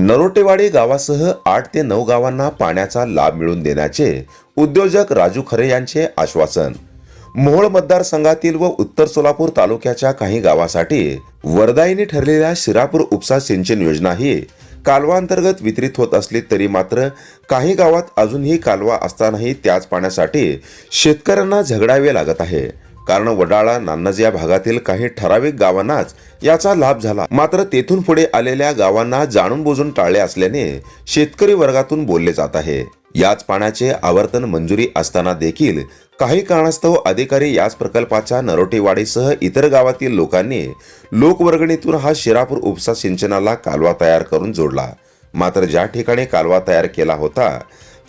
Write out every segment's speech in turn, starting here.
नरोटेवाडी गावासह आठ ते नऊ गावांना पाण्याचा लाभ मिळवून देण्याचे उद्योजक राजू खरे यांचे आश्वासन. मोहोळ मतदारसंघातील व उत्तर सोलापूर तालुक्याच्या काही गावासाठी वरदायीने ठरलेल्या शिरापूर उपसा सिंचन योजना ही कालवांतर्गत वितरित होत असली तरी मात्र काही गावात अजूनही कालवा असतानाही त्याच पाण्यासाठी शेतकऱ्यांना झगडावे लागत आहे. कारण वडाळा नान्नज या भागातील काही ठराविक गावांनाच याचा लाभ झाला. मात्र तेथून पुढे आलेल्या गावांना जाणून बुजून टाळले असल्याने शेतकरी वर्गातून बोलले जात आहे. याच पाण्याचे आवर्तन मंजुरी असताना देखील काही कारणास्तव अधिकारी याच प्रकल्पाच्या नरोटेवाडीसह इतर गावातील लोकांनी लोकवर्गणीतून हा शिरापूर उपसा सिंचनाला कालवा तयार करून जोडला. मात्र ज्या ठिकाणी कालवा तयार केला होता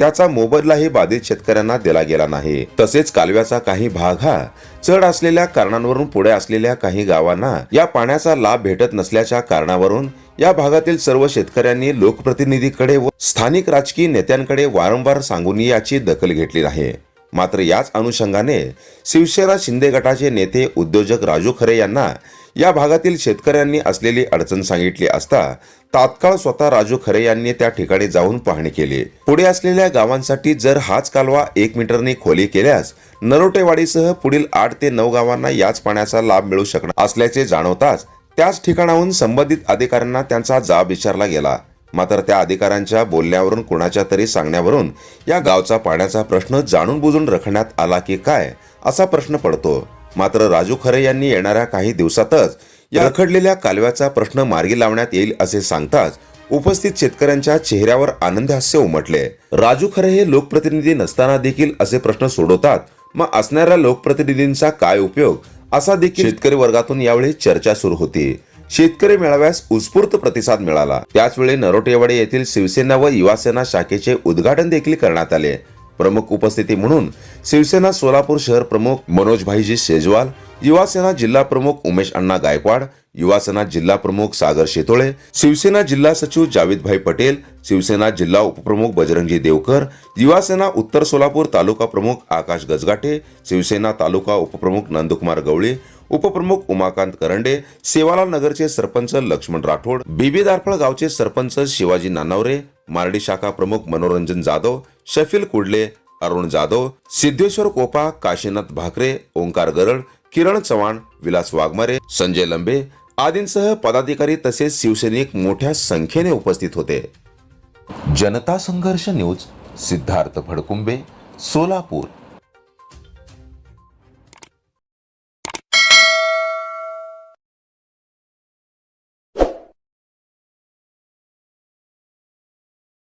त्याचा मोबदलाही बाधित शेतकऱ्यांना दिला गेला नाही. तसेच कालव्याचा काही भाग हा चढ असलेल्या कारणांवरून पुढे असलेल्या काही गावांना या पाण्याचा लाभ भेटत नसल्याच्या कारणावरून या भागातील सर्व शेतकऱ्यांनी लोकप्रतिनिधीकडे व स्थानिक राजकीय नेत्यांकडे वारंवार सांगून याची दखल घेतली आहे. मात्र याच अनुषंगाने शिवसेना शिंदे गटाचे नेते उद्योजक राजू खरे यांना या भागातील शेतकऱ्यांनी असलेली अडचण सांगितली असता तात्काळ स्वतः राजू खरे यांनी त्या ठिकाणी जाऊन पाहणी केली. पुढे असलेल्या गावांसाठी जर हाच कालवा एक मीटरने खोली केल्यास नरोटेवाडीसह पुढील आठ ते नऊ गावांना याच पाण्याचा लाभ मिळू शकणार असल्याचे जाणवताच त्याच ठिकाणाहून संबंधित अधिकाऱ्यांना त्यांचा जाब विचारला गेला. मात्र त्या अधिकाऱ्यांच्या बोलण्यावरून कुणाच्या तरी सांगण्यावरून या गावचा पाण्याचा प्रश्न जाणून बुजून रखण्यात आला की काय असा प्रश्न पडतो. मात्र राजू खरे यांनी येणाऱ्या काही दिवसातच या रखडलेल्या कालव्याचा प्रश्न मार्गी लावण्यात येईल असे सांगताच उपस्थित शेतकऱ्यांच्या चेहऱ्यावर आनंद हास्य उमटले. राजू खरे हे लोकप्रतिनिधी नसताना देखील असे प्रश्न सोडवतात. मग असणाऱ्या लोकप्रतिनिधींचा काय उपयोग? असा देखील शेतकरी वर्गातून यावेळी चर्चा सुरू होती. शेतकरी मेळाव्यास उत्स्फूर्त प्रतिसाद मिळाला. त्याचवेळी नरोटेवाडी येथील शिवसेना व युवासेना शाखेचे उद्घाटन देखील करण्यात आले. प्रमुख उपस्थिती म्हणून शिवसेना सोलापूर शहर प्रमुख मनोज भाईजी शेजवाल युवासेना जिल्हा प्रमुख उमेश अण्णा गायकवाड युवासेना जिल्हा प्रमुख सागर शेतोळे शिवसेना जिल्हा सचिव जावेदभाई पटेल शिवसेना जिल्हा उपप्रमुख बजरंगजी देवकर युवासेना उत्तर सोलापूर तालुका प्रमुख आकाश गजगाटे शिवसेना तालुका उपप्रमुख नंदकुमार गवळी उपप्रमुख उमाकांत करंडे सेवालाल नगरचे सरपंच लक्ष्मण राठोड बीबी दारफळ गावचे सरपंच शिवाजी नानावरे मार्डी शाखा प्रमुख मनोरंजन जाधव शफील कुडले अरुण जाधव सिद्धेश्वर कोपा काशीनाथ भाकरे ओंकार गरड किरण चव्हाण विलास वाघमारे संजय लंबे आदींसह पदाधिकारी तसेच शिवसैनिक मोठ्या संख्येने उपस्थित होते. जनता संघर्ष न्यूज सिद्धार्थ फडकुंबे सोलापूर.